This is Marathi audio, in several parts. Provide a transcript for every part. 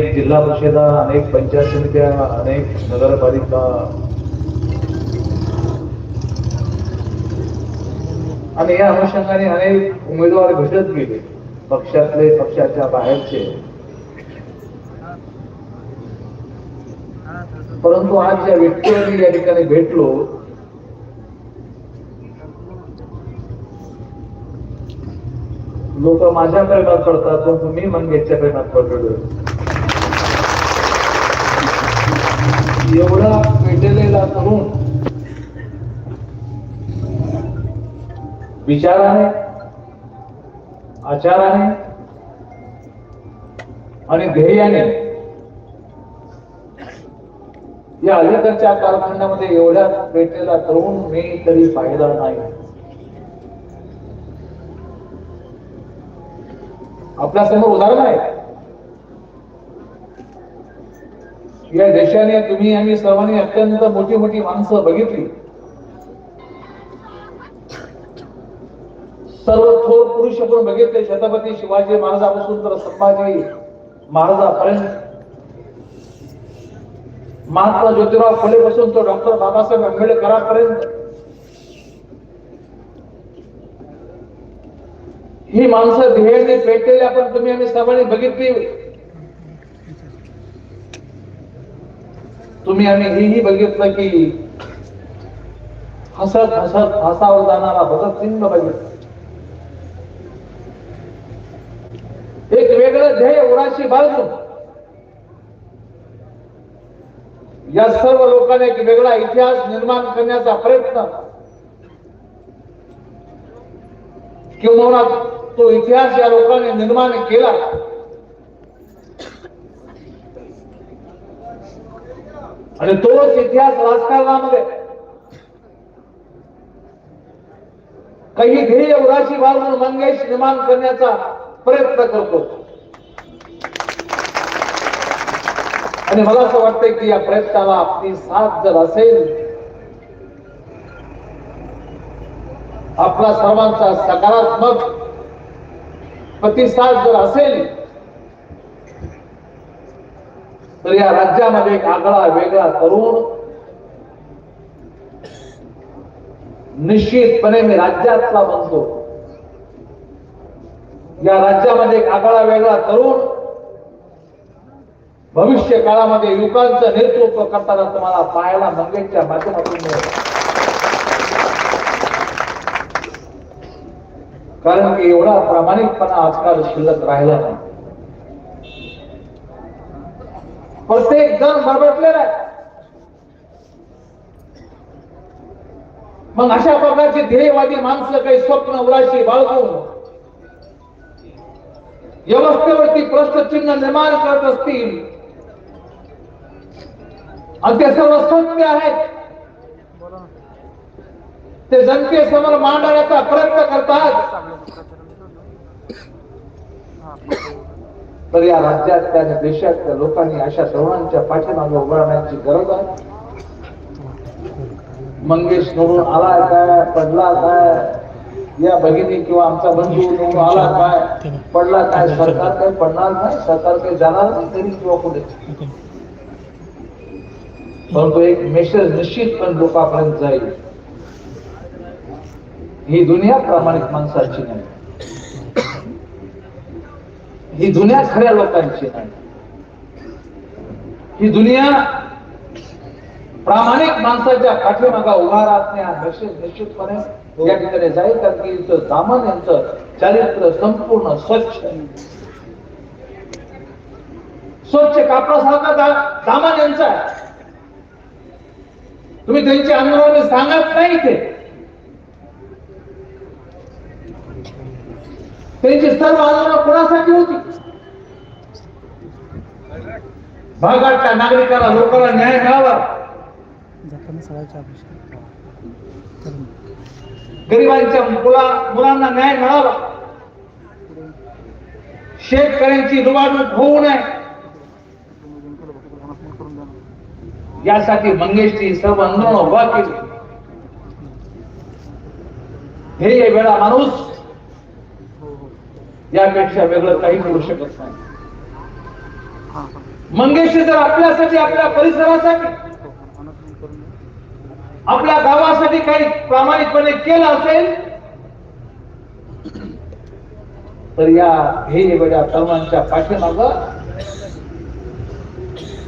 जिल्हा परिषदा अनेक पंचायत समित्या अनेक नगरपालिका. आणि या अनुषंगाने अनेक उमेदवार भेटत गेले पक्षातले पक्षाच्या बाहेरचे. परंतु आज ज्या व्यक्तीवर या ठिकाणी भेटलो लोक माझ्या प्रेमात पडतात परंतु मी मंगेशच्या प्रेमात पडलेलो. एवढा पेटलेला तरुण विचाराने आचाराने आणि ध्येयाने या अलीकडच्या कालखंडामध्ये एवढ्या पेटलेला तरुण मी तरी पाहिला नाही. आपल्यासमोर उदाहरण आहे. या देशाने तुम्ही आम्ही सर्वांनी अत्यंत मोठी मोठी माणसं बघितली. सर्व थोर पुरुष आपण बघितले. छत्रपती शिवाजी महाराजापासून तर संभाजी महाराजापर्यंत. महात्मा ज्योतिराव फुले पासून तो डॉक्टर बाबासाहेब आंबेडकरांपर्यंत. ही माणसं ध्येयाने पेटलेली आपण तुम्ही आम्ही सर्वांनी बघितली. तुम्ही आम्ही हेही बघितलं की हसत हसत फासावर जाणारा भगत सिंग बघितलं. एक वेगळं ध्येय उराशी बाळगून या सर्व लोकांनी एक वेगळा इतिहास निर्माण करण्याचा प्रयत्न. किंवा तो इतिहास या लोकांनी निर्माण केला. आणि तोच इतिहास राजकारणामध्ये. काही ध्येय उराशी बाळगून मंगेश निर्माण करण्याचा प्रयत्न करतो. आणि मला असं वाटतंय की या प्रयत्नाला आपली साथ जर असेल आपला सर्वांचा सकारात्मक प्रतिसाद जर असेल तर या राज्यामध्ये एक आगळा वेगळा तरुण निश्चितपणे मी राज्यातला बनतो. या राज्यामध्ये एक आगळा वेगळा तरुण भविष्य काळामध्ये युवकांचं नेतृत्व करताना तुम्हाला पाहायला मंगेशच्या माध्यमातून मिळेल. कारण की एवढा प्रामाणिकपणा आजकाल शिल्लक राहिला नाही. प्रत्येक जण बरबटलेला आहे. मग अशा प्रकारची ध्येयवादी माणसं काही स्वप्न उराशी बाळगून व्यवस्थेवरती प्रश्नचिन्ह निर्माण करत असतील. आणि ते सर्व सत्य आहेत ते जनतेसमोर मांडण्याचा प्रयत्न करतात. तर या राज्यातल्या आणि देशातल्या लोकांनी अशा तरुणांच्या पाठीमागे उभं राहण्याची गरज आहे. मंगेश नवरून आला काय? पडला काय? या भगिनी किंवा आमचा बंधू नवरून आला काय? पडला काय? सरकार काही पडणार नाही? सरकार काही जाणार नाही तरी किंवा पुढे परंतु एक मेसेज निश्चितपणे लोकांपर्यंत जाईल. ही दुनिया प्रामाणिक माणसाची नाही. ही दुनिया खऱ्या लोकांची नाही. ही दुनिया प्रामाणिक माणसाच्या पाठीमागा उभा राहत नाही निश्चितपणे या ठिकाणी जाईल कारण की इथं दामन यांचं चारित्र्य संपूर्ण स्वच्छ. स्वच्छ कापडासारखा दा- दामन यांचा आहे. तुम्ही त्यांच्या अनुभवाने सांगत नाही ते त्यांची सर्व आंदोलन कोणासाठी होती? भागातल्या नागरिकांना लोकांना न्याय मिळावा. गरिबांच्या मुला मुलांना न्याय मिळावा. शेतकऱ्यांची लुबाडणूक होऊ नये. यासाठी मंगेशची सर्व आंदोलन उभा केली. ध्येय वेळा माणूस यापेक्षा वेगळं काही करू शकत नाही. हां जर आपल्यासाठी आपल्या परिसरासाठी आपल्या गावासाठी काही प्रामाणिकपणे केलं असेल तर या हे बड्या तरुणांच्या पाठीमाग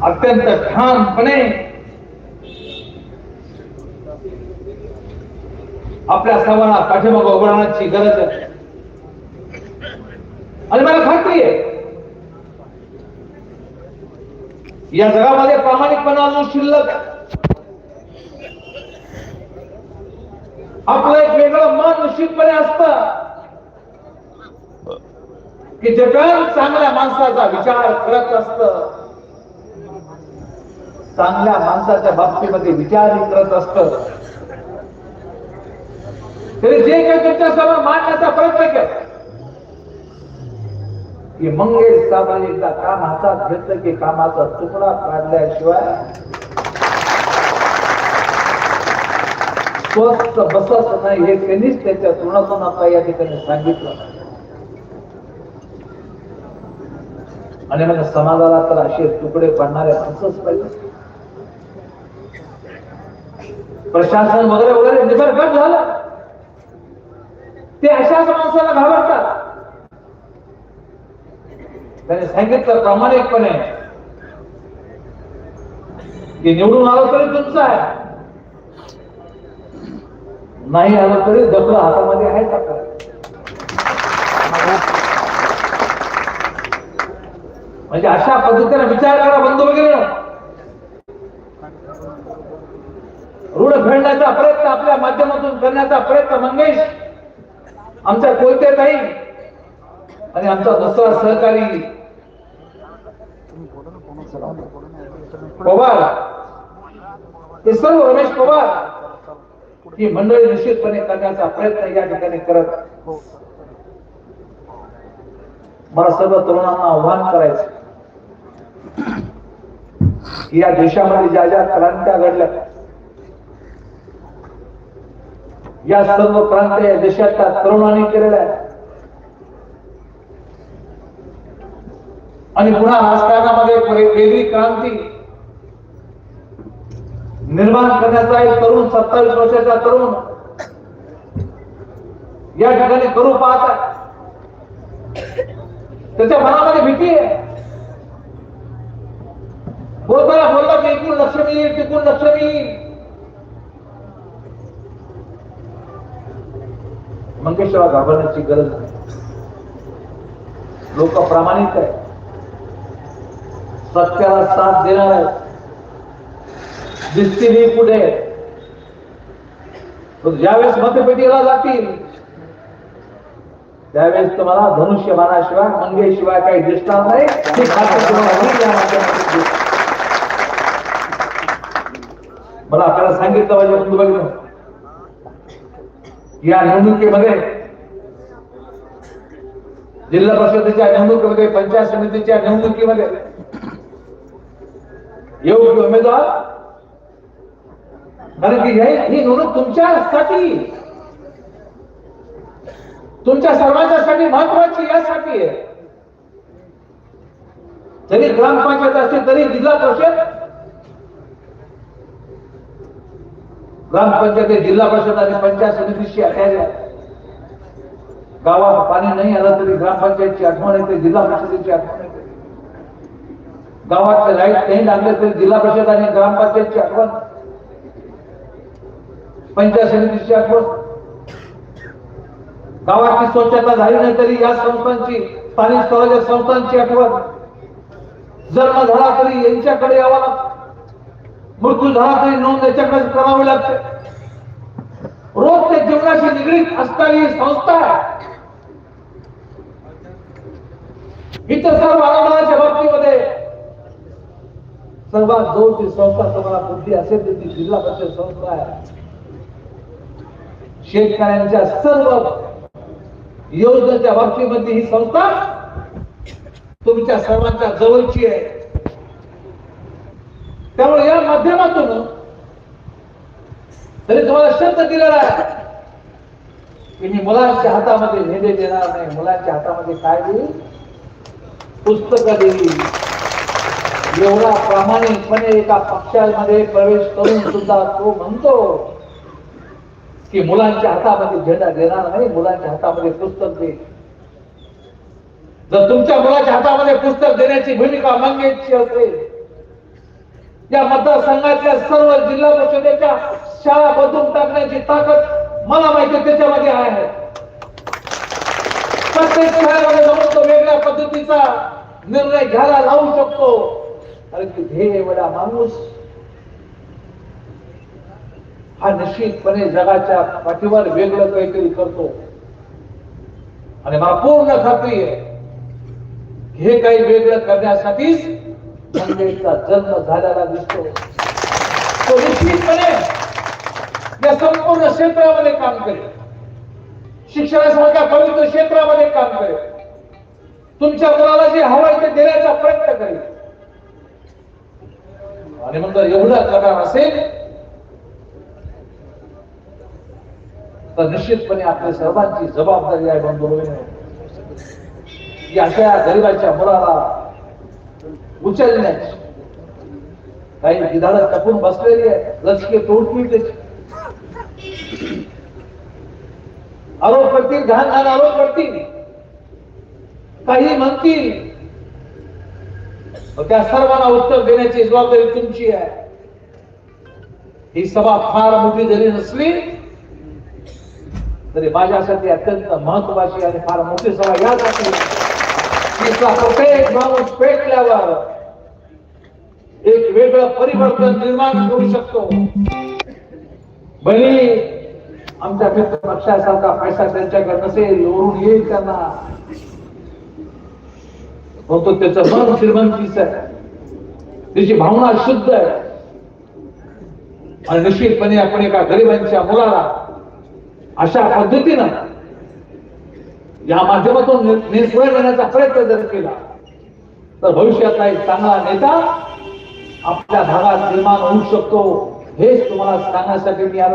अत्यंत ठामपणे आपल्या सर्वांना पाठीमाग उभारण्याची गरज आहे. आणि मला खात्री आहे या जगामध्ये प्रामाणिकपणा अजून शिल्लक आपलं एक वेगळं मन निश्चितपणे असत की जग चांगल्या माणसाचा विचार करत असत चांगल्या माणसाच्या बाबतीमध्ये विचार करत असत. तरी जे काही तुमच्यासमोर मांडण्याचा प्रयत्न केला की मंगेश साहेबांनी एकदा काम हातात घेतलं की कामाचा तुकडा काढल्याशिवाय स्वस्त बसत नाही हे त्यांनीच त्याच्या तोंडातून आता या ठिकाणी सांगितलं. आणि मग समाजाला तर असे तुकडे पडणारे माणसंच पाहिजे. प्रशासन वगैरे वगैरे निबरगट झालं. ते अशाच माणसाला घाबरतात. त्याने सांगितलं प्रामाणिकपणे की निवडून आलं तरी तुमचं आहे. नाही आलं तरी दखल हातामध्ये आहे का म्हणजे अशा पद्धतीने विचार करा बंद वगैरे. ऋण फेडण्याचा प्रयत्न आपल्या माध्यमातून करण्याचा प्रयत्न मंगेश. आमच्या कोलते नाही आणि आमचा दुसरा सहकारी पवार. हे सर्व रमेश पवार. ही मंडळी निश्चितपणे करण्याचा प्रयत्न या ठिकाणी करत मला सर्व तरुणांना आव्हान करायचं. की या देशामध्ये ज्या ज्या क्रांत्या घडल्या या सर्व क्रांत्या या देशाच्या तरुणांनी केलेल्या आहेत. आणि पुन्हा राजकारणामध्ये वेगळी क्रांती. निर्माण करण्याचा एक तरुण सत्तावीस वर्षाचा तरुण. या ठिकाणी करू पाहत आहे. त्याच्या मनामध्ये भीती आहे. बोलताना बोलला की एकूण लक्ष येईल तिकडून लक्ष येईल मंगेशला घाबरण्याची गरज नाही. लोक प्रामाणिक आहे सत्याला साथ देणार. आहेत दिसतील पुढे. ज्यावेळेस मतपेटीला जातील त्यावेळेस तुम्हाला धनुष्य बाणाशिवाय मंगेशिवाय काही दिसणार नाही. मला आपल्याला सांगितलं पाहिजे बंधू बघितलं. या निवडणुकीमध्ये जिल्हा परिषदेच्या निवडणुकीमध्ये पंचायत समितीच्या निवडणुकीमध्ये योग्य उमेदवार. कारण की हे- ही निवडणूक तुमच्यासाठी. तुमच्या सर्वांच्यासाठी महत्वाची यासाठी आहे. जरी ग्रामपंचायत असते तरी जिल्हा परिषद ग्रामपंचायत जिल्हा परिषद आणि पंचायत समितीशी अटॅच आहे. गावात पाणी नाही आलं तरी ग्रामपंचायतची आठवण येते जिल्हा परिषदेची आठवण येते. गावात लाइट नाही लागले तरी जिल्हा परिषद आणि ग्रामपंचायतची आठवण. पंचायत समितीची आठवण. गावाची स्वच्छता झाली नाही तरी या संस्थांची स्थानिक स्वराज्य संस्थांची आठवण. जन्म झाला तरी यांच्याकडे यावा मृत्यू झाला तरी नोंद याच्याकडे करावी लागते. रोज ते जीवनाशी निगडीत असणारी ही संस्था इतर सर्व आरामाच्या बाबतीमध्ये सर्वात जोरची संस्था तुम्हाला बुद्धी असेल तर ती जिल्हा परिषद संस्था आहे. शेतकऱ्यांच्या सर्व योजनेच्या बाबतीमध्ये ही संस्था तुमच्या सर्वांच्या जवळची आहे. त्यामुळे या माध्यमातून तरी तुम्हाला शब्द दिलेला आहे. की मी मुलांच्या हातामध्ये नेते देणार नाही. मुलांच्या हातामध्ये काय देईल? पुस्तकं देईल. एवढा प्रामाणिकपणे एका पक्षामध्ये प्रवेश करून सुद्धा तो म्हणतो की मुलांच्या हातामध्ये झेंडा देणार नाही मुलांच्या हातामध्ये पुस्तक दे. जर तुमच्या मुलाच्या हातामध्ये पुस्तक देण्याची भूमिका मंगेशची असेल या मतदारसंघातल्या सर्व जिल्हा परिषदेच्या शाळा बदलून टाकण्याची ताकद मला माहिती त्याच्यामध्ये आहे. प्रत्येक शाळेमध्ये जाऊन तो वेगळ्या पद्धतीचा निर्णय घ्यायला लावू शकतो. कारण की ध्येय एवढा माणूस हा निश्चितपणे जगाच्या पाठीवर वेगळं काहीतरी करतो. आणि मला पूर्ण खात्री आहे हे काही वेगळं करण्यासाठीच मंगेशचा जन्म झालेला दिसतो. तो निश्चितपणे या संपूर्ण क्षेत्रामध्ये काम करेल. शिक्षणासारख्या पवित्र क्षेत्रामध्ये काम करेल. तुमच्या मुलाला जे हवंय ते देण्याचा प्रयत्न करेल. आणि मग जर एवढा करणार असेल तर निश्चितपणे आपल्या सर्वांची जबाबदारी आहे बंधू की अशा गरीबाच्या मुलाला उचलण्याची. काही विधानं टपून बसलेली आहे लचके तोडतील त्याची आरोप करतील घाण घाण आरोप करतील. काही म्हणतील त्या सर्वांना उत्तर देण्याची जबाबदारी तुमची आहे. ही सभा फार मोठी जरी नसली तरी माझ्यासाठी अत्यंत महत्वाची आणि फार मोठी सभा यासाठी तिथला प्रत्येक माणूस पेटल्यावर एक वेगळं परिवर्तन निर्माण करू शकतो. भले आमच्या मित्र पक्षासारखा पैसा त्यांच्याकडे नसेल वरून येईल त्यांना. म्हणतो त्याचं मन श्रीमंतीच आहे. त्याची भावना शुद्ध आहे. आणि निश्चितपणे आपण एका गरिबांच्या मुलाला अशा पद्धतीनं या माध्यमातून नि- निर्भय करण्याचा प्रयत्न जर केला तर भविष्यातला एक चांगला नेता आपल्या भागात निर्माण होऊ शकतो हेच तुम्हाला सांगण्यासाठी मी आलो